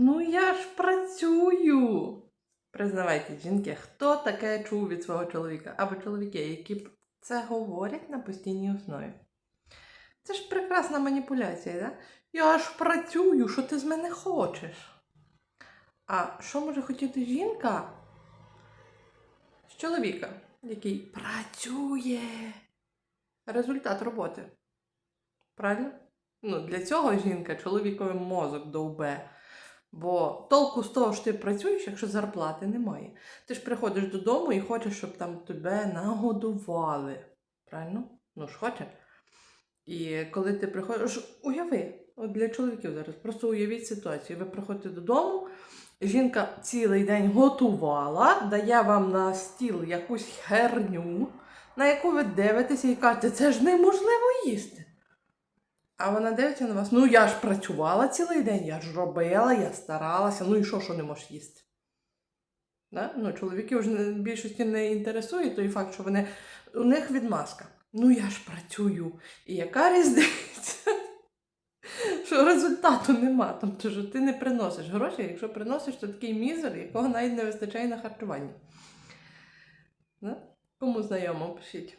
Ну я ж працюю. Признавайте, жінки, хто таке чув від свого чоловіка або чоловіки, які це говорять на постійній основі. Це ж прекрасна маніпуляція, да? Я ж працюю, що ти з мене хочеш? А що може хотіти жінка з чоловіка, який працює? Результат роботи. Правильно? Ну, для цього жінка чоловіковий мозок довбе. Бо толку з того, що ти працюєш, якщо зарплати немає. Ти ж приходиш додому і хочеш, щоб там тебе нагодували. Правильно? Ну ж хоче. І коли ти приходиш, уяви, от для чоловіків зараз, просто уявіть ситуацію. Ви приходите додому, жінка цілий день готувала, дає вам на стіл якусь херню, на яку ви дивитеся і кажете, це ж неможливо їсти. А вона дивиться на вас, ну я ж працювала цілий день, я ж робила, я старалася, ну і що, що не можеш їсти? Да? Ну, чоловіків ж не- більшості не інтересує той факт, що вони, у них відмазка. Ну я ж працюю. І яка різниця? Що результату нема, тобто що ти не приносиш гроші, якщо приносиш, то такий мізер, якого навіть не вистачає на харчування. Да? Кому знайомо, пишіть.